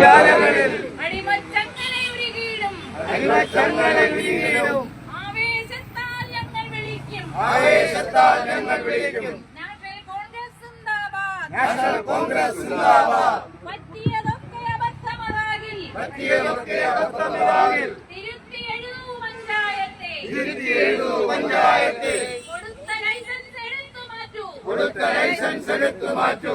അടിമച്ചങ്ങനെ വിരിയിടും ആവേശത്താൽ ഞങ്ങൾ വിളിക്കും. ആവേശത്താൽ ഞങ്ങൾ വിളിക്കും. നാഷണൽ കോൺഗ്രസ് സിന്ദാബാദ്. പറ്റിയതൊക്കെ അബദ്ധമതാകിൽ. പറ്റിയതൊക്കെ അബദ്ധമാകിൽ തിരുത്തി എഴുതൂ പഞ്ചായത്തെ. തിരുത്തി എഴുതൂ പഞ്ചായത്തെ. കൊടുത്ത ലൈസൻസ് എടുത്തു മാറ്റൂ. കൊടുത്ത ലൈസൻസ് എടുത്തു മാറ്റൂ.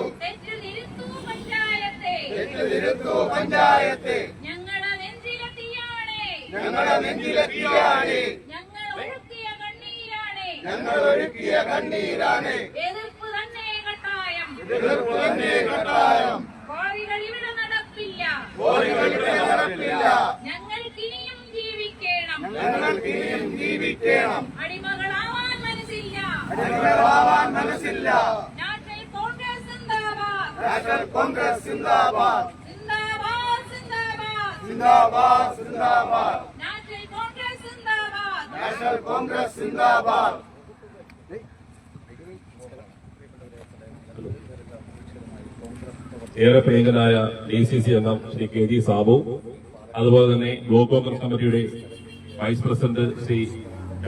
പഞ്ചായത്തെ ഞങ്ങളെ നെഞ്ചിലെ തീയാണേ ഞങ്ങളുടെ നെഞ്ചിലെ തീയാണ് ഞങ്ങൾ ഒഴുക്കിയ കണ്ണീരാണേ. ഞങ്ങൾ ഒരുക്കിയ കണ്ണീരാണ്. എതിർപ്പ് തന്നെ കട്ടായം. എതിർപ്പ് തന്നെ കട്ടായം. കോഴികൾ ഇവിടെ നടപ്പില്ല. കോഴികളുടെ നടപ്പില്ല. ഞങ്ങൾക്കിനിയും ജീവിക്കണം. ഞങ്ങൾക്ക് ഇനിയും ജീവിക്കണം. അടിമകളാവാൻ മനസ്സില്ല. അടിമകളാവാൻ മനസ്സില്ല. നാഷണൽ കോൺഗ്രസ് സിന്ദാബാദ് നാഷണൽ കോൺഗ്രസ് സിന്ദാബാദ്. സിന്ദാബാദ് സിന്ദാബാദ്. സിന്ദാബാദ് സിന്ദാബാദ്. നാഷണൽ കോൺഗ്രസ് സിന്ദാബാദ്. നാഷണൽ കോൺഗ്രസ് സിന്ദാബാദ്. ഏറെ പ്രിയങ്കനായ ഡി സി സി അംഗം ശ്രീ കെ ജി സാബു അതുപോലെ തന്നെ ബ്ലോക്ക് കോൺഗ്രസ് കമ്മിറ്റിയുടെ വൈസ് പ്രസിഡന്റ് ശ്രീ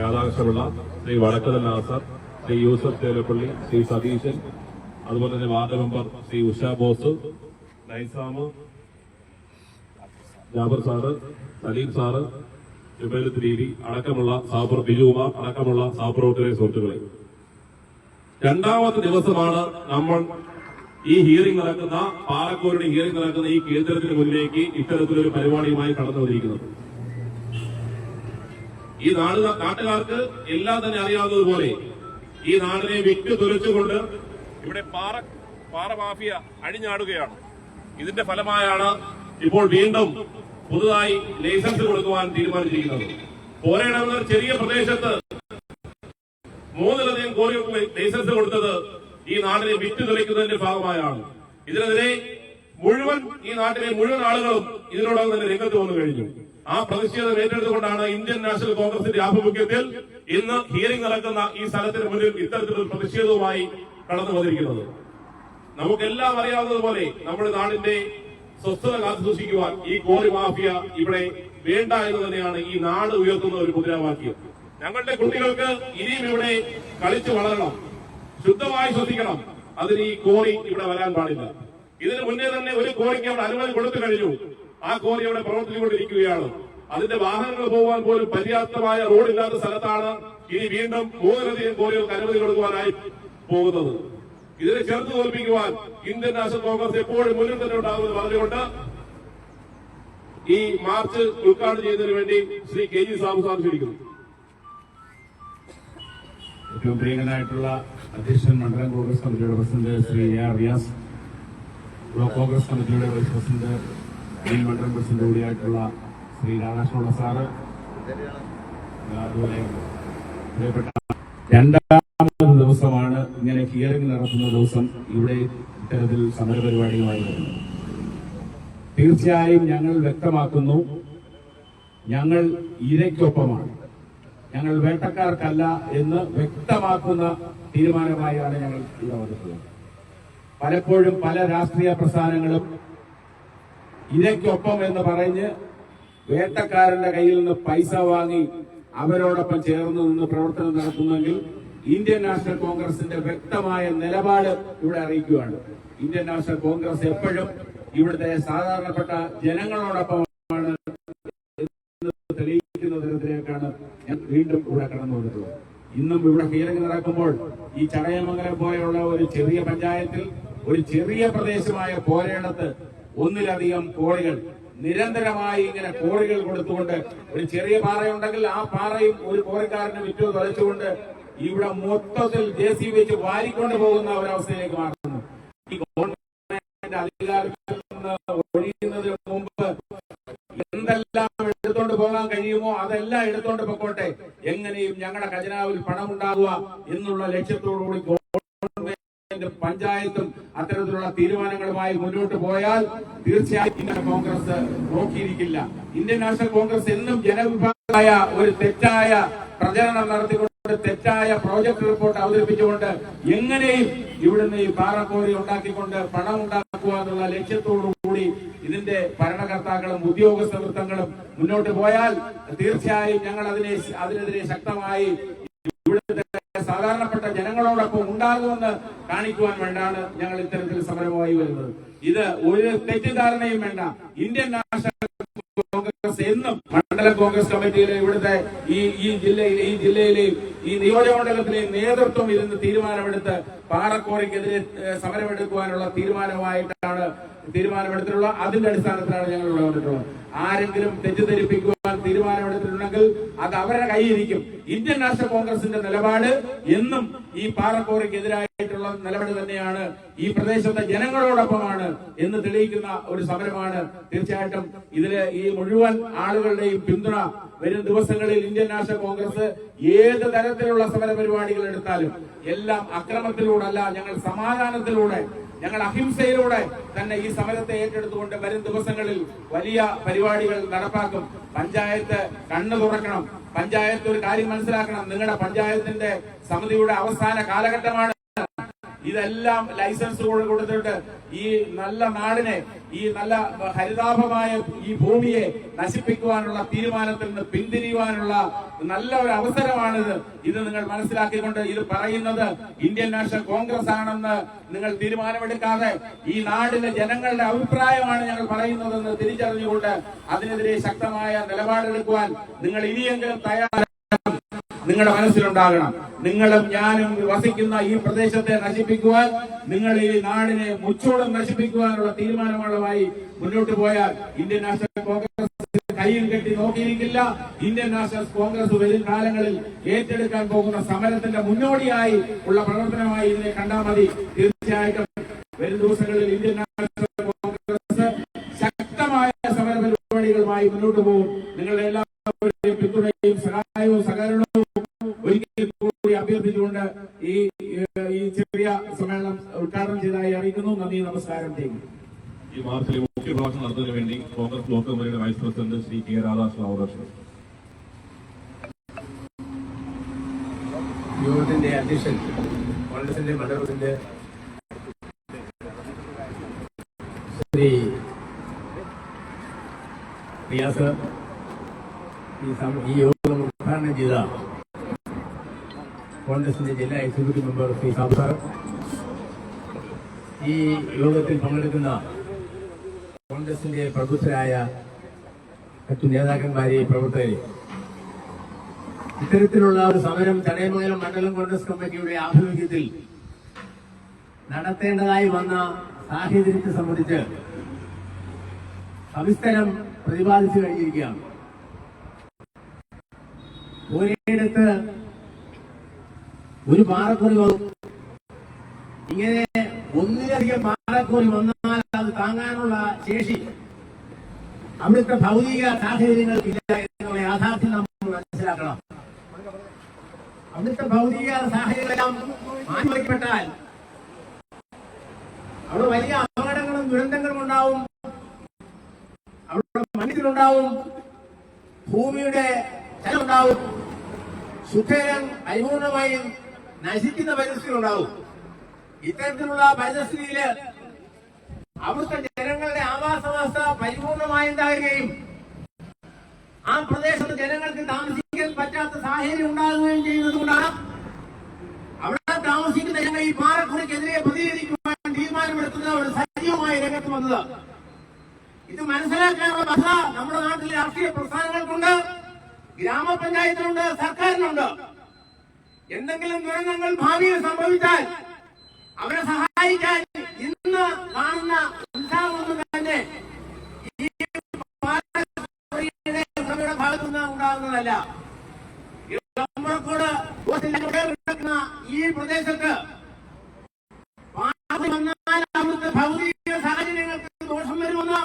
രാധാകൃഷ്ണപിള്ള ശ്രീ വടക്കതൽ നാസർ ശ്രീ യൂസഫ് തേലപ്പള്ളി ശ്രീ സതീശൻ അതുപോലെ തന്നെ ward member Shri Usha Bose Nizam Jabar sir Saleem sir Jubail തിരീരി അടക്കമുള്ള സാബർ ബിജുകുമാർ അടക്കമുള്ള സാബറോട്ടിലെ സുഹൃത്തുക്കളെ. രണ്ടാമത്തെ ദിവസമാണ് നമ്മൾ ഈ ഹിയറിംഗ് നടക്കുന്ന പാലക്കോരുടെ ഹിയറിംഗ് നടക്കുന്ന ഈ കേന്ദ്രത്തിന് മുന്നിലേക്ക് ഇത്തരത്തിലൊരു പരിപാടിയുമായി കടന്നു വന്നിരിക്കുന്നത് ഈ നാട് നാട്ടുകാർക്ക് എല്ലാം തന്നെ അറിയാവുന്നതുപോലെ ഈ നാടിനെ വിറ്റ് തുലച്ചുകൊണ്ട് ഇവിടെ പാറ പാറ മാഫിയ അഴിഞ്ഞാടുകയാണ് ഇതിന്റെ ഫലമായാണ് ഇപ്പോൾ വീണ്ടും പുതുതായി ലൈസൻസ് കൊടുക്കുവാൻ തീരുമാനിച്ചിരിക്കുന്നത്. പോരേണമെന്ന ചെറിയ പ്രദേശത്ത് മൂന്നിലധികം കോടികൾക്ക് ലൈസൻസ് കൊടുത്തത് ഈ നാടിനെ വിറ്റ് തെളിക്കുന്നതിന്റെ ഭാഗമായാണ്. ഇതിനെതിരെ മുഴുവൻ ഈ നാട്ടിലെ മുഴുവൻ ആളുകളും ഇതിനോടകം തന്നെ രംഗത്ത് വന്നു കഴിഞ്ഞു. ആ പ്രതിഷേധം ഏറ്റെടുത്തുകൊണ്ടാണ് ഇന്ത്യൻ നാഷണൽ കോൺഗ്രസിന്റെ ആഭിമുഖ്യത്തിൽ ഇന്ന് ഹിയറിംഗ് നടക്കുന്ന ഈ സ്ഥലത്തിന് മുന്നിൽ ഇത്തരത്തിലൊരു പ്രതിഷേധവുമായി കടന്നു വന്നിരിക്കുന്നത് നമുക്കെല്ലാം അറിയാവുന്നതുപോലെ നമ്മുടെ നാടിന്റെ സ്വസ്ഥത കാത്തു സൂക്ഷിക്കുവാൻ ഈ കോറി മാഫിയ ഇവിടെ വേണ്ട എന്ന് തന്നെയാണ് ഈ നാട് ഉയർത്തുന്ന ഒരു മുദ്രാവാക്യം. ഞങ്ങളുടെ കുട്ടികൾക്ക് ഇനിയും ഇവിടെ കളിച്ചു വളരണം. ശുദ്ധമായി ശ്രദ്ധിക്കണം അതിന് ഈ കോറി ഇവിടെ വരാൻ പാടില്ല. ഇതിന് മുന്നേ തന്നെ ഒരു കോറിക്ക് അവിടെ അനുമതി കൊടുത്തു കഴിഞ്ഞു. ആ കോറി അവിടെ പ്രവർത്തിച്ചുകൊണ്ടിരിക്കുകയാണ്. അതിന്റെ വാഹനങ്ങൾ പോകാൻ പോലും പര്യാപ്തമായ റോഡില്ലാത്ത സ്ഥലത്താണ് ഇനി വീണ്ടും മൂന്നിലധികം കോറികൾക്ക് അനുമതി കൊടുക്കുവാനായി പോകുന്നത്. ഇതിനെ ചേർത്ത് തോൽപ്പിക്കുവാൻ ഇന്ത്യൻ നാഷണൽ കോൺഗ്രസ് എപ്പോഴും മുന്നിൽ തന്നെ ഉണ്ടാകുമെന്ന് പറഞ്ഞുകൊണ്ട് ഈ മാർച്ച് ഉദ്ഘാടനം ചെയ്യുന്നതിന് വേണ്ടി Shri K G Sabu sir ക്ഷണിക്കുന്നു. ഏറ്റവും പ്രിയങ്കനായിട്ടുള്ള അധ്യക്ഷൻ മണ്ഡലം കോൺഗ്രസ് കമ്മിറ്റിയുടെ president Shri A R Riyas block Congress കമ്മിറ്റിയുടെ വൈസ് പ്രസിഡന്റ് അനിൽ മണ്ഡലം പ്രസിഡന്റ് കൂടിയായിട്ടുള്ള ശ്രീ രാധാകൃഷ്ണ സാറ് അതുപോലെ പ്രിയപ്പെട്ട രണ്ടാമത് ദിവസമാണ് ഇങ്ങനെ ഹിയറിംഗ് നടത്തുന്ന ദിവസം ഇവിടെ ഇത്തരത്തിൽ സമരപരിപാടികളായി വരുന്നത്. തീർച്ചയായും ഞങ്ങൾ വ്യക്തമാക്കുന്നു ഞങ്ങൾ ഇരയ്ക്കൊപ്പമാണ്. ഞങ്ങൾ വേട്ടക്കാർക്കല്ല എന്ന് വ്യക്തമാക്കുന്ന തീരുമാനമായാണ് ഞങ്ങൾ ഇവിടെ പലപ്പോഴും പല രാഷ്ട്രീയ പ്രസ്ഥാനങ്ങളും ഇരയ്ക്കൊപ്പം എന്ന് പറഞ്ഞ് വേട്ടക്കാരന്റെ കയ്യിൽ നിന്ന് പൈസ വാങ്ങി അവരോടൊപ്പം ചേർന്ന് നിന്ന് പ്രവർത്തനം നടത്തുന്നെങ്കിൽ ഇന്ത്യൻ നാഷണൽ കോൺഗ്രസിന്റെ വ്യക്തമായ നിലപാട് ഇവിടെ അറിയിക്കുകയാണ്. ഇന്ത്യൻ നാഷണൽ കോൺഗ്രസ് എപ്പോഴും ഇവിടുത്തെ സാധാരണപ്പെട്ട ജനങ്ങളോടൊപ്പമാണ് തെളിയിക്കുന്ന തരത്തിലേക്കാണ് ഞാൻ വീണ്ടും ഇവിടെ കടന്നു വന്നിട്ടുള്ളത് ഇന്നും ഇവിടെ ഹിയറിംഗ് നടക്കുമ്പോൾ ഈ ചടയമംഗലം പോലെയുള്ള ഒരു ചെറിയ പഞ്ചായത്തിൽ ഒരു ചെറിയ പ്രദേശമായ പോരയിടത്ത് ഒന്നിലധികം കോളികൾ നിരന്തരമായി ഇങ്ങനെ കോളികൾ കൊടുത്തുകൊണ്ട് ഒരു ചെറിയ പാറയുണ്ടെങ്കിൽ ആ പാറയും ഒരു കോറിക്കാരന് വിറ്റു തുളച്ചുകൊണ്ട് ഇവിടെ മൊത്തത്തിൽ ജെ സി വെച്ച് വാരിക്കൊണ്ട് പോകുന്ന ഒരവസ്ഥയിലേക്ക് മാറുന്നു. ഈ ഗവൺമെന്റ് അധികാരത്തിൽ നിന്ന് ഒഴിയുന്നതിന് മുമ്പ് എന്തെല്ലാം എടുത്തോണ്ട് പോകാൻ കഴിയുമോ അതെല്ലാം എടുത്തോണ്ട് പൊക്കോട്ടെ. എങ്ങനെയും ഞങ്ങളുടെ ഖജനാവിൽ പണമുണ്ടാകുക എന്നുള്ള ലക്ഷ്യത്തോടുകൂടി ഗവൺമെന്റ് പഞ്ചായത്തും അത്തരത്തിലുള്ള തീരുമാനങ്ങളുമായി മുന്നോട്ട് പോയാൽ തീർച്ചയായും കോൺഗ്രസ് നോക്കിയിരിക്കില്ല. ഇന്ത്യൻ നാഷണൽ കോൺഗ്രസ് എന്നും ജനവിഭാഗമായ ഒരു തെറ്റായ പ്രചരണം നടത്തിക്കൊണ്ട് തെറ്റായ പ്രോജക്ട് റിപ്പോർട്ട് അവതരിപ്പിച്ചുകൊണ്ട് എങ്ങനെയും ഇവിടുന്ന് ഈ പാറക്കോരി ഉണ്ടാക്കിക്കൊണ്ട് പണം ഉണ്ടാക്കുക എന്നുള്ള ലക്ഷ്യത്തോടു കൂടി ഇതിന്റെ ഭരണകർത്താക്കളും ഉദ്യോഗസ്ഥ വൃത്തങ്ങളും മുന്നോട്ട് പോയാൽ തീർച്ചയായും ഞങ്ങൾ അതിനെ അതിനെതിരെ ശക്തമായി ഇവിടുത്തെ സാധാരണപ്പെട്ട ജനങ്ങളോടൊപ്പം ഉണ്ടാകുമെന്ന് കാണിക്കുവാൻ വേണ്ടാണ് ഞങ്ങൾ ഇത്തരത്തിൽ സമരമായി വരുന്നത്. ഇത് ഒരു തെറ്റിദ്ധാരണയും വേണ്ട. ഇന്ത്യൻ നാഷണൽ കോൺഗ്രസ് എന്നും മണ്ഡലം കോൺഗ്രസ് കമ്മിറ്റിയിലെ ഇവിടുത്തെ ഈ ഈ ജില്ലയിലെ ഈ ജില്ലയിലെയും ഈ നിയോജകമണ്ഡലത്തിലെയും നേതൃത്വം ഇതിന് തീരുമാനമെടുത്ത് പാറക്കോറിക്കെതിരെ സമരമെടുക്കുവാനുള്ള തീരുമാനമായിട്ടാണ് തീരുമാനമെടുത്തിട്ടുള്ള അതിന്റെ അടിസ്ഥാനത്തിലാണ് ഞങ്ങൾ ഇവിടെ വന്നിട്ടുള്ളത്. ആരെങ്കിലും തെറ്റിദ്ധരിപ്പിക്കുവാൻ തീരുമാനമെടുത്തിട്ടുണ്ടെങ്കിൽ അത് അവരുടെ കൈയിരിക്കും ഇന്ത്യൻ നാഷണൽ കോൺഗ്രസിന്റെ നിലപാട് എന്നും ഈ പാറക്കോറിക്കെതിരായിട്ടുള്ള നിലപാട് തന്നെയാണ് ഈ പ്രദേശത്തെ ജനങ്ങളോടൊപ്പമാണ് എന്ന് തെളിയിക്കുന്ന ഒരു സമരമാണ്. തീർച്ചയായിട്ടും ഇതിലെ ഈ മുഴുവൻ ആളുകളുടെയും പിന്തുണ വരും ദിവസങ്ങളിൽ ഇന്ത്യൻ നാഷണൽ കോൺഗ്രസ് ഏത് തരത്തിലുള്ള സമര പരിപാടികൾ എടുത്താലും എല്ലാം അക്രമത്തിലൂടെയല്ല ഞങ്ങൾ സമാധാനത്തിലൂടെ ഞങ്ങൾ അഹിംസയിലൂടെ തന്നെ ഈ സമരത്തെ ഏറ്റെടുത്തുകൊണ്ട് വരും ദിവസങ്ങളിൽ വലിയ പരിപാടികൾ നടപ്പാക്കും. പഞ്ചായത്ത് കണ്ണു തുറക്കണം. പഞ്ചായത്ത് ഒരു കാര്യം മനസ്സിലാക്കണം. നിങ്ങളുടെ പഞ്ചായത്തിന്റെ സമിതിയുടെ അവസാന കാലഘട്ടമാണ് ഇതെല്ലാം ലൈസൻസ് കൂടെ കൊടുത്തിട്ട് ഈ നല്ല നാടിനെ ഈ നല്ല ഹരിതാഭമായ ഈ ഭൂമിയെ നശിപ്പിക്കുവാനുള്ള തീരുമാനത്തിൽ നിന്ന് പിന്തിരിയുവാനുള്ള നല്ല ഒരു അവസരമാണിത്. ഇത് നിങ്ങൾ മനസ്സിലാക്കിക്കൊണ്ട് ഇത് പറയുന്നത് ഇന്ത്യൻ നാഷണൽ കോൺഗ്രസ് ആണെന്ന് നിങ്ങൾ തീരുമാനമെടുക്കാതെ ഈ നാടിലെ ജനങ്ങളുടെ അഭിപ്രായമാണ് ഞങ്ങൾ പറയുന്നതെന്ന് തിരിച്ചറിഞ്ഞുകൊണ്ട് അതിനെതിരെ ശക്തമായ നിലപാടെടുക്കുവാൻ നിങ്ങൾ ഇനിയെങ്കിലും തയ്യാറാക്കും നിങ്ങളുടെ മനസ്സിലുണ്ടാകണം. നിങ്ങളും ഞാനും വസിക്കുന്ന ഈ പ്രദേശത്തെ നശിപ്പിക്കുവാൻ നിങ്ങൾ ഈ നാടിനെ മുച്ചോളം നശിപ്പിക്കുവാനുള്ള തീരുമാനങ്ങളുമായി മുന്നോട്ട് പോയാൽ ഇന്ത്യൻ നാഷണൽ കോൺഗ്രസ് കയ്യിൽ കെട്ടി നോക്കിയിരിക്കില്ല. ഇന്ത്യൻ നാഷണൽ കോൺഗ്രസ് വരും കാലങ്ങളിൽ ഏറ്റെടുക്കാൻ പോകുന്ന സമരത്തിന്റെ മുന്നോടിയായി ഉള്ള പ്രവർത്തനമായി ഇതിനെ കണ്ടാൽ മതി. തീർച്ചയായിട്ടും വരും ദിവസങ്ങളിൽ ഇന്ത്യൻ നാഷണൽ കോൺഗ്രസ് ശക്തമായ സമര പരിപാടികളുമായി മുന്നോട്ട് പോകും. നിങ്ങളുടെ എല്ലാവരുടെയും പിന്തുണയും ഈ ഈ ചെറിയ സമ്മേളനം ഉദ്ഘാടനം ചെയ്തതായി അറിയിക്കുന്നു. നന്ദി നമസ്കാരം. ചെയ്യുന്നു ഈ മാർച്ചിലെ മുഖ്യ പ്രഭാഷണം നടത്തുന്നതിന് വേണ്ടി കോൺഗ്രസ് ബ്ലോക്ക് കമ്മിറ്റിയുടെ vice president Shri K Radhakrishnan അവകാശം യോഗത്തിന്റെ അധ്യക്ഷൻ കോൺഗ്രസിന്റെ മണ്ഡലത്തിന്റെ ശ്രീ റിയാസ് ഈ ഈ യോഗം ഉദ്ഘാടനം ചെയ്ത കോൺഗ്രസിന്റെ ജില്ലാ എക്സിക്യൂട്ടീവ് മെമ്പർ ശ്രീ സാബ് ഈ യോഗത്തിൽ പങ്കെടുക്കുന്ന കോൺഗ്രസിന്റെ പ്രബുദ്ധരായ മറ്റു നേതാക്കന്മാരെ പ്രവർത്തകരെ ഇത്തരത്തിലുള്ള ഒരു സമരം തടയമംഗലം മണ്ഡലം കോൺഗ്രസ് കമ്മിറ്റിയുടെ ആഭിമുഖ്യത്തിൽ നടത്തേണ്ടതായി വന്ന സാഹചര്യത്തെ സംബന്ധിച്ച് സവിസ്തരം പ്രതിപാദിച്ചു കഴിഞ്ഞിരിക്കുകയാണ്. ഒരിടത്ത് ഒരു പാറക്കുറി വന്നു. ഇങ്ങനെ ഒന്നിലധികം പാറക്കുറി വന്നാൽ അത് താങ്ങാനുള്ള ശേഷി. അവിടുത്തെ ഭൗതിക സാഹചര്യങ്ങൾക്കില്ല എന്നുള്ള യാഥാർത്ഥ്യം നമ്മൾ മനസ്സിലാക്കണം. അവിടുത്തെ ഭൗതിക സാഹചര്യങ്ങളെല്ലാം മാറ്റിവെക്കപ്പെട്ടാൽ അവിടെ വലിയ അപകടങ്ങളും ദുരന്തങ്ങളും ഉണ്ടാവും. അവിടെ മണ്ണിലുണ്ടാവും ഭൂമിയുടെ ഉണ്ടാവും. ശുദ്ധജലം പരിപൂർണമായും നശിക്കുന്ന പരിസ്ഥിതി ഉണ്ടാവും ഇത്തരത്തിലുള്ള പരിസ്ഥിതിയിൽ അവിടുത്തെ ജനങ്ങളുടെ ആവാസ വ്യവസ്ഥ ഉണ്ടാകുകയും ആ പ്രദേശത്ത് ജനങ്ങൾക്ക് താമസിക്കാൻ പറ്റാത്ത സാഹചര്യം ഉണ്ടാകുകയും ചെയ്യുന്നതുകൊണ്ടാണ് അവിടെ താമസിക്കുന്ന ജനങ്ങൾ ഈ പാറക്കുറിക്കെതിരെ പ്രതികരിക്കുവാൻ തീരുമാനമെടുക്കുന്ന ഒരു സജീവമായ രംഗത്ത് വന്നത്. ഇത് മനസ്സിലാക്കാനുള്ള ബന്ധ നമ്മുടെ നാട്ടിലെ രാഷ്ട്രീയ പ്രസ്ഥാനങ്ങൾക്കുണ്ട് ഗ്രാമപഞ്ചായത്തിനുണ്ട് സർക്കാരിനുണ്ട്. എന്തെങ്കിലും ദുരന്തങ്ങൾ ഭാവിയിൽ സംഭവിച്ചാൽ അവരെ സഹായിക്കാൻ ഇന്ന് കാണുന്ന ഉത്സാഹമൊന്നും തന്നെ ഈ ഭാഗത്തുനിന്ന് ഉണ്ടാകുന്നതല്ല നമ്മളോട് കിടക്കുന്ന ഈ പ്രദേശത്ത് പാമ്പ് വന്നാൽ അവിടുത്തെ ഭൗതിക സാഹചര്യങ്ങൾക്ക് ദോഷം വരുമെന്ന്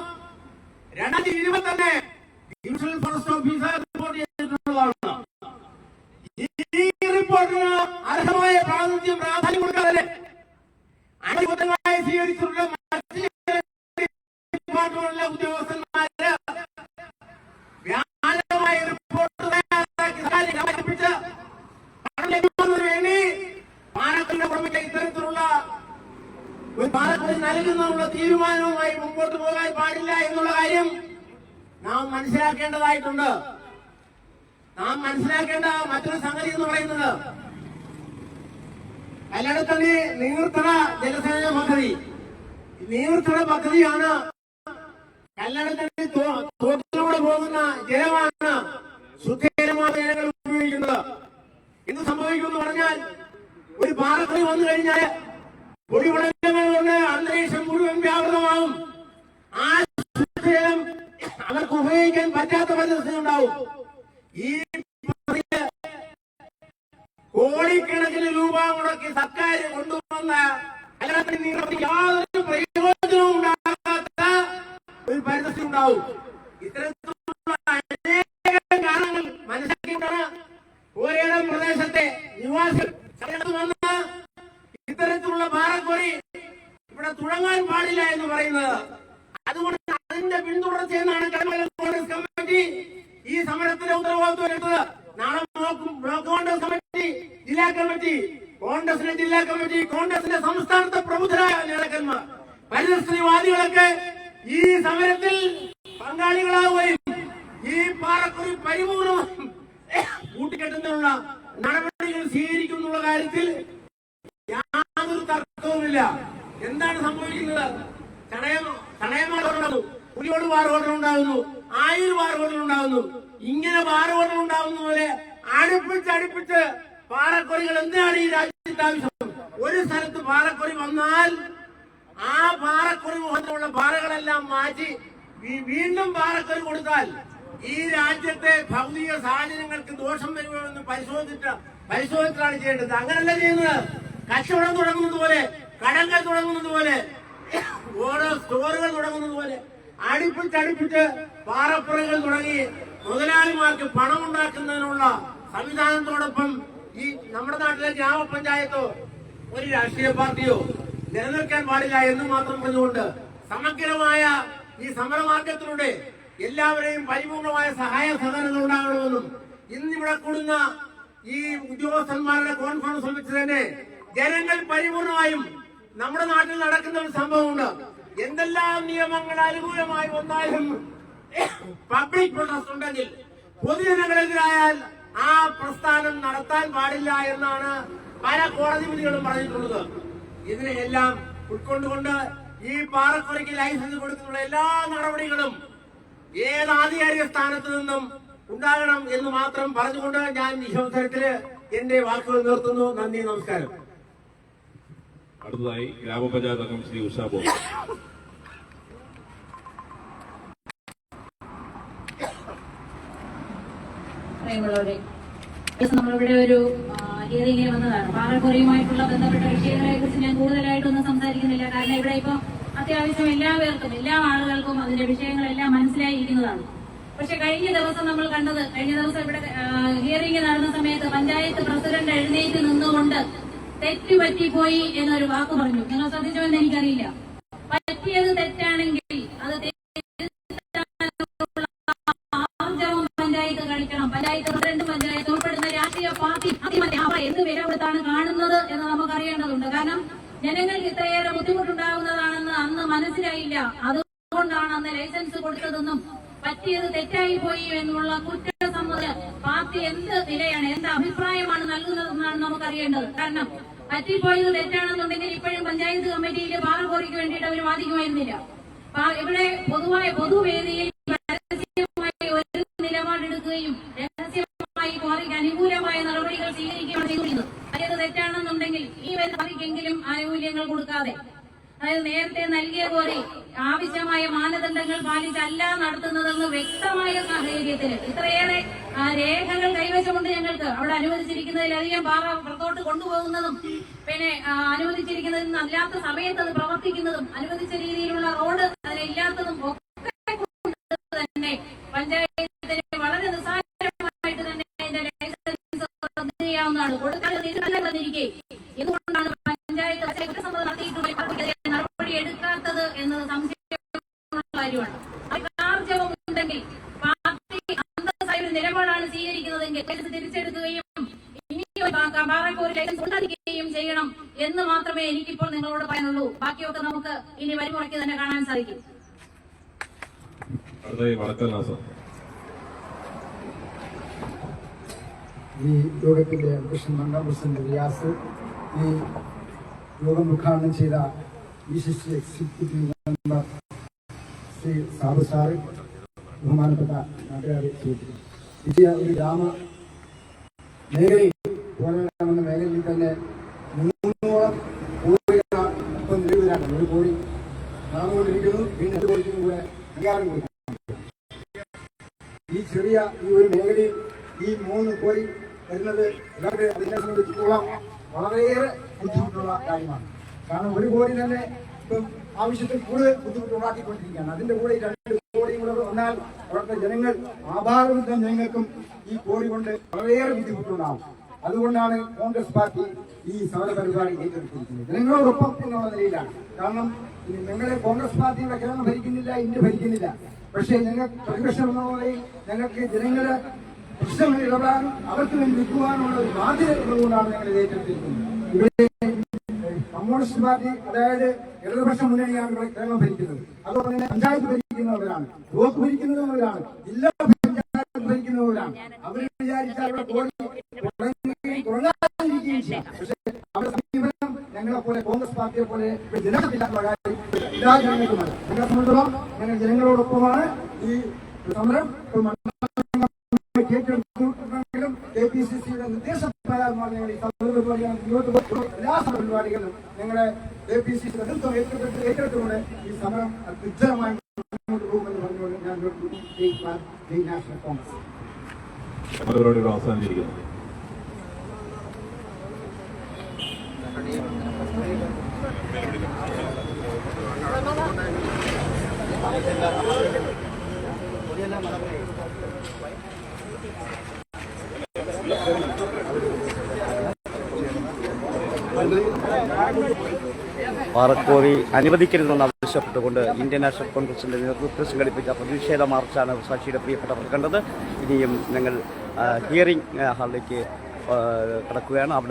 രണ്ടായിരത്തി ഇരുപത്തി തന്നെ ഡിവിഷണൽ ഫോറസ്റ്റ് ഓഫീസർ റിപ്പോർട്ട് ചെയ്തിട്ടുള്ളതാണ് ഈ റിപ്പോർട്ടിന് അർഹമായ പ്രാതിനിധ്യം പ്രാധാന്യം കൊടുക്കാതെ അടിമത്തമായി സ്വീകരിച്ചിട്ടുള്ള മറ്റ് ഡിപ്പാർട്ട്മെന്റിലെ ഉദ്യോഗസ്ഥന്മാര് വ്യാജമായ റിപ്പോർട്ട് തയ്യാറാക്കി സർക്കാരിനെ അവതരിപ്പിച്ച് പണം ലഭിക്കുന്നതിന് വേണ്ടി പാലക്കാട് ഉടമയ്ക്ക് ഇത്തരത്തിലുള്ള ഒരു പാലക്കാട് നൽകുന്നതിനുള്ള തീരുമാനം നാം മനസ്സിലാക്കേണ്ടതായിട്ടുണ്ട് നാം മനസ്സിലാക്കേണ്ട മറ്റൊരു സംഗതി എന്ന് പറയുന്നത് കല്ലടത്തണി നീർത്തട ജലസേചന പദ്ധതി. നീർത്തട പദ്ധതിയാണ് കല്ലടത്തണി തോ- തോട്ടിലൂടെ പോകുന്ന ജലമാണ് ശുദ്ധജലമായ ജനങ്ങൾ ഉപയോഗിക്കുന്നത്. എന്ത് സംഭവിക്കുമെന്ന് പറഞ്ഞാൽ ഒരു പാറക്കറി വന്നു കഴിഞ്ഞാൽ പൊടിപടലങ്ങൾ കൊണ്ട് അന്തരീക്ഷം മുഴുവൻ വ്യാപൃതമാവും ആ ശുദ്ധജലം അവർക്ക് ഉപയോഗിക്കാൻ പറ്റാത്ത പരിസ്ഥിതി ഉണ്ടാവും. ഈ കോടിക്കണക്കിന് രൂപ മുടക്കി സർക്കാർ കൊണ്ടുവന്ന അല്ലാതെ നിങ്ങൾക്ക് യാതൊരു പ്രയോജനവും ഉണ്ടാകാത്ത ഒരു പരിസ്ഥിതി ഉണ്ടാവും. ഇത്തരത്തിലുള്ള അനേകം കാരണങ്ങൾ മനസ്സിലാക്കിയിട്ടാണ് ഓരേടം പ്രദേശത്തെ നിവാസികൾ വന്ന് ഇത്തരത്തിലുള്ള പാറക്കൊറി ഇവിടെ തുടങ്ങാൻ പാടില്ല എന്ന് പറയുന്നത്. അതുകൊണ്ട് അതിന്റെ പിന്തുടർച്ചയെന്നാണ് കോൺഗ്രസ് കമ്മിറ്റി ഈ സമരത്തിന്റെ ഉത്തരവാദിത്വം എടുത്തത് നാളെ ബ്ലോക്ക് കോൺഗ്രസ് കമ്മിറ്റി ജില്ലാ കമ്മിറ്റി കോൺഗ്രസിന്റെ ജില്ലാ കമ്മിറ്റി കോൺഗ്രസിന്റെ സംസ്ഥാനത്തെ പ്രമുഖരായ നേതാക്കന്മാർ പരിസ്ഥിതിവാദികളൊക്കെ ഈ സമരത്തിൽ പങ്കാളികളാവുകയും ഈ പാറക്കുറി പരിപൂർണമായും കൂട്ടിക്കെട്ടുന്നതിനുള്ള നടപടികൾ സ്വീകരിക്കുന്നുള്ള കാര്യത്തിൽ യാതൊരു തർക്കവുമില്ല. എന്താണ് സംഭവിക്കുന്നത്? ചടയമാർ ഉണ്ടാകുന്നു പുലിയോട് ബാർ ഹോട്ടൽ ഉണ്ടാകുന്നു. ആയിൽ ബാർ ഹോട്ടൽ ഉണ്ടാകുന്നു. ഇങ്ങനെ ബാർ ഹോട്ടൽ ഉണ്ടാകുന്ന പോലെ അടുപ്പിച്ച് അടുപ്പിച്ച് പാറക്കൊറികൾ എന്താണ് ഈ രാജ്യത്തിന്റെ ആവശ്യം? ഒരു സ്ഥലത്ത് പാറക്കൊറി വന്നാൽ ആ പാറക്കൊറി മുഖത്തുള്ള പാറകളെല്ലാം മാറ്റി വീണ്ടും പാറക്കൊറി കൊടുത്താൽ ഈ രാജ്യത്തെ ഭൗതിക സാഹചര്യങ്ങൾക്ക് ദോഷം വരുമെന്ന് പരിശോധിച്ച പരിശോധിച്ചാണ് ചെയ്യേണ്ടത്. അങ്ങനല്ല ചെയ്യുന്നത്. കച്ചവടം തുടങ്ങുന്നത് പോലെ കടങ്ങൾ തുടങ്ങുന്നത് പോലെ ഓരോ സ്റ്റോറുകൾ തുടങ്ങുന്നത് പോലെ അടുപ്പിച്ചടുപ്പിച്ച് പാറപ്പുറകൾ തുടങ്ങി മുതലാളിമാർക്ക് പണം ഉണ്ടാക്കുന്നതിനുള്ള സംവിധാനത്തോടൊപ്പം ഈ നമ്മുടെ നാട്ടിലെ ഗ്രാമപഞ്ചായത്തോ ഒരു രാഷ്ട്രീയ പാർട്ടിയോ നിലനിൽക്കാൻ പാടില്ല എന്ന് മാത്രം പറഞ്ഞുകൊണ്ട് സമഗ്രമായ ഈ സമരമാർഗത്തിലൂടെ എല്ലാവരെയും പരിപൂർണമായ സഹായ സഹകരണങ്ങൾ ഉണ്ടാകണമെന്നും ഇന്നിവിടെ കൂടുന്ന ഈ ഉദ്യോഗസ്ഥന്മാരുടെ കോൺഫറൻസ് വെച്ച് തന്നെ ജനങ്ങൾ പരിപൂർണമായും നമ്മുടെ നാട്ടിൽ നടക്കുന്ന ഒരു സംഭവമുണ്ട്. എന്തെല്ലാം നിയമങ്ങൾ അനുകൂലമായി വന്നാലും പബ്ലിക് പ്രൊട്ടസ്റ്റ് ഉണ്ടെങ്കിൽ പൊതുജനങ്ങളെതിരായാൽ ആ പ്രസ്ഥാനം നടത്താൻ പാടില്ല എന്നാണ് പല കോടതി വിധികളും പറഞ്ഞിട്ടുള്ളത്. ഇതിനെയെല്ലാം ഉൾക്കൊണ്ടുകൊണ്ട് ഈ പാറക്കുറയ്ക്ക് ലൈസൻസ് കൊടുക്കുന്ന എല്ലാ നടപടികളും ഏത് ആധികാരിക സ്ഥാനത്ത് നിന്നും ഉണ്ടാകണം എന്ന് മാത്രം പറഞ്ഞുകൊണ്ട് ഞാൻ ഈ അവസരത്തിൽ എന്റെ വാക്കുകൾ നിർത്തുന്നു. നന്ദി നമസ്കാരം. അടുത്തതായി ഗ്രാമപഞ്ചായത്ത് അംഗം ശ്രീ ഉഷാ ബോബ് നമ്മളിവിടെ ഒരു ഹിയറിംഗിന് വന്നതാണ്. പാറക്കുറിയുമായിട്ടുള്ള ബന്ധപ്പെട്ട വിഷയങ്ങളെ കുറിച്ച് ഞാൻ കൂടുതലായിട്ടൊന്നും സംസാരിക്കുന്നില്ല. കാരണം ഇവിടെ ഇപ്പൊ അത്യാവശ്യം എല്ലാവർക്കും എല്ലാ ആളുകൾക്കും അതിന്റെ വിഷയങ്ങളെല്ലാം മനസ്സിലായിരിക്കുന്നതാണ്. പക്ഷെ കഴിഞ്ഞ ദിവസം നമ്മൾ കണ്ടത് കഴിഞ്ഞ ദിവസം ഇവിടെ ഹിയറിംഗ് നടന്ന സമയത്ത് പഞ്ചായത്ത് പ്രസിഡന്റ് എഴുന്നേറ്റ് നിന്നുകൊണ്ട് തെറ്റ് പറ്റിപ്പോയി എന്നൊരു വാക്ക് പറഞ്ഞു. നിങ്ങൾ ശ്രദ്ധിച്ചോ എന്ന് എനിക്കറിയില്ല. പറ്റിയത് തെറ്റാണെങ്കിൽ അത് ആർജവം പഞ്ചായത്ത് കളിക്കണം. പഞ്ചായത്ത് പ്രസിഡന്റ് പഞ്ചായത്ത് ഉൾപ്പെടുന്ന രാഷ്ട്രീയ പാർട്ടി അവർ എന്ത് വില കൊടുത്താണ് കാണുന്നത് എന്ന് നമുക്ക് അറിയേണ്ടതുണ്ട് കാരണം ജനങ്ങൾക്ക് ഇത്രയേറെ ബുദ്ധിമുട്ടുണ്ടാകുന്നതാണെന്ന് അന്ന് മനസ്സിലായില്ല. അതുകൊണ്ടാണ് അന്ന് ലൈസൻസ് കൊടുത്തതെന്നും പറ്റിയത് തെറ്റായി പോയി എന്നുള്ള കുറ്റസമ്മത പാർട്ടി എന്ത് നിലയാണ് എന്ത് അഭിപ്രായമാണ് നൽകുന്നതെന്നാണ് നമുക്കറിയേണ്ടത്. കാരണം പറ്റിപ്പോയത് തെറ്റാണെന്നുണ്ടെങ്കിൽ ഇപ്പോഴും പഞ്ചായത്ത് കമ്മിറ്റിയിൽ പാറക്കോറിക്ക് വേണ്ടിയിട്ട് അവർ വാദിക്കുമായിരുന്നില്ല. ഇവിടെ പൊതുവായ പൊതുവേദിയിൽ പരസ്യമായി ഒരു നിലപാടെടുക്കുകയും രഹസ്യമായി കോറിക്ക് അനുകൂലമായ നടപടികൾ സ്വീകരിക്കുകയാണ് ചെയ്തിരുന്നത്. അതായത് തെറ്റാണെന്നുണ്ടെങ്കിൽ ഈ വരുന്ന കോറിക്കെങ്കിലും ആനുകൂല്യങ്ങൾ കൊടുക്കാതെ. അതായത് നേരത്തെ നൽകിയ പോലെ ആവശ്യമായ മാനദണ്ഡങ്ങൾ പാലിച്ചല്ല നടത്തുന്നതെന്ന് വ്യക്തമായ സാഹചര്യത്തിൽ ഇത്രയേറെ ആ, രേഖകൾ കൈവശമുണ്ട് ഞങ്ങൾക്ക്. അവിടെ അനുവദിച്ചിരിക്കുന്നതിലധികം പാറ പുറത്തോട്ട് കൊണ്ടുപോകുന്നതും പിന്നെ അനുവദിച്ചിരിക്കുന്നതിൽ അല്ലാത്ത സമയത്ത് അത് പ്രവർത്തിക്കുന്നതും അനുവദിച്ച രീതിയിലുള്ള റോഡ് അതിലില്ലാത്തതും ഒക്കെ തന്നെ പഞ്ചായത്തിന് വളരെ നിസ്സാരമായിട്ട് തന്നെ ലൈസൻസ് ചെയ്യാവുന്നതാണ്. കൊടുക്കാൻ തീരുമാനിക്കെ എന്തുകൊണ്ടാണ് പഞ്ചായത്ത് പക്ഷേ കുറ്റസമ്മതം നടത്തിയിട്ടുള്ള പാർട്ടിക്കെതിരെ നടപടി എടുക്കാത്തത് എന്നത് സംശയമുള്ള കാര്യമാണ് ആർജവം ഉണ്ടെങ്കിൽ പാർട്ടി അന്തസ്സായ ഒരു നിലപാടാണ് സ്വീകരിക്കുന്നതെങ്കിൽ ലൈസൻസ് തിരിച്ചെടുക്കുകയും ഇനി പാറക്കോരി ലൈസൻസ് ഉണ്ടായിരിക്കുകയും ചെയ്യണം എന്ന് മാത്രമേ എനിക്കിപ്പോൾ നിങ്ങളോട് പറയാനുള്ളൂ. ബാക്കിയൊക്കെ നമുക്ക് ഇനി വരുമുറയ്ക്ക് തന്നെ കാണാൻ സാധിക്കും. ഈ യോഗത്തിന്റെ അധ്യക്ഷൻ മണ്ഡലം പ്രസിഡന്റ് റിയാസ് ഈ യോഗം ഉദ്ഘാടനം ചെയ്ത വിശിഷ്ട executive member Shri Sabu sir ബഹുമാനപ്പെട്ട നാട്ടുകാരെ പുതിയ ഒരു ഗ്രാമ മേഖലയിൽ പോരാടാമെന്ന മേഖലയിൽ തന്നെ മൂന്നോളം കോടികളാണ് ഇപ്പം നിലവിലാണ് ഒരു കോടി നടന്നുകൊണ്ടിരിക്കുന്നു പിന്നെ ഒരു കോടിക്കും കൊടുക്കും ഈ ചെറിയ ഈ ഒരു മേഖലയിൽ ഈ മൂന്ന് കോടി വരുന്നത് ഇവരുടെ അതിനെ സംബന്ധിച്ചിടത്തോളം വളരെയേറെ ബുദ്ധിമുട്ടുള്ള കാര്യമാണ്. കാരണം ഒരു കോടി തന്നെ ഇപ്പം ആവശ്യത്തിൽ കൂടുതൽ ബുദ്ധിമുട്ടുണ്ടാക്കിക്കൊണ്ടിരിക്കുകയാണ് അതിന്റെ കൂടെ രണ്ട് കോടിയും കൂടെ വന്നാൽ അവിടുത്തെ ജനങ്ങൾ ആഭാരവൃദ്ധ ജനങ്ങൾക്കും ഈ കോടി കൊണ്ട് വളരെയേറെ ബുദ്ധിമുട്ടുണ്ടാകും. അതുകൊണ്ടാണ് കോൺഗ്രസ് പാർട്ടി ഈ സമര പരിപാടി ഏറ്റെടുത്തിരിക്കുന്നത് ജനങ്ങളോടൊപ്പം എന്നുള്ള നിലയിലാണ്. കാരണം നിങ്ങളെ കോൺഗ്രസ് പാർട്ടിയുടെ കേരളം ഭരിക്കുന്നില്ല ഇന്ത്യ ഭരിക്കുന്നില്ല. പക്ഷേ ഞങ്ങൾ പ്രതിപക്ഷം എന്ന നിലയിൽ ഞങ്ങൾക്ക് ജനങ്ങളെ പ്രശ്നങ്ങൾ ഇടപെടാനും അവർക്ക് വേണ്ടി നിൽക്കുവാനുള്ള ഒരു ബാധ്യത ഉള്ളതുകൊണ്ടാണ് ഞങ്ങൾ ഏറ്റെടുത്തിരിക്കുന്നത്. ഇവിടെ കമ്മ്യൂണിസ്റ്റ് പാർട്ടി അതായത് ഇടതുപക്ഷ മുന്നണിയാണ് ഇവിടെ കേരളം ഭരിക്കുന്നത്. അതുപോലെ തന്നെ പഞ്ചായത്ത് ഭരിക്കുന്നവരാണ് ബ്ലോക്ക് ഭരിക്കുന്നവരാണ് ജില്ലാ പഞ്ചായത്ത് ഭരിക്കുന്നവരാണ്. അവർ വിചാരിച്ചാൽ ഇവിടെ കോടി തുടങ്ങുകയും തുടങ്ങാതിരിക്കുകയും ചെയ്യാം പക്ഷേ അവരുടെ സമീപനം ഞങ്ങളെ പോലെ കോൺഗ്രസ് പാർട്ടിയെ പോലെ ജനമില്ലാത്ത കാര്യം എല്ലാ ജനങ്ങളോടൊപ്പമാണ് ഈ സമരം ഇപ്പോൾ ഏറ്റെടുത്തിട്ടുണ്ടെങ്കിലും കെ പി സി സിയുടെ നിർദ്ദേശപ്രകാരമാണ് ഞങ്ങൾ ഈ സമര പരിപാടികൾ മുന്നോട്ട് പോകുന്നത് എല്ലാ സമര ഞങ്ങളെ ഈ സമരം ഉജ്ജലമായി മുന്നോട്ട് പോകുമെന്ന് ഞാൻ നാഷണൽ കോൺഗ്രസ് അവസാനിച്ചിരിക്കുന്നു പാറക്കോറി അനുവദിക്കരുതെന്ന് ആവശ്യപ്പെട്ടുകൊണ്ട് ഇന്ത്യൻ നാഷണൽ കോൺഗ്രസിന്റെ നേതൃത്വത്തിൽ സംഘടിപ്പിച്ച പ്രതിഷേധ മാർച്ചാണ് സാക്ഷിയുടെ പ്രിയപ്പെട്ടവർ കണ്ടത്. ഇനിയും ഞങ്ങൾ ഹിയറിംഗ് ഹാളിലേക്ക് കടക്കുകയാണ്. അവിടെ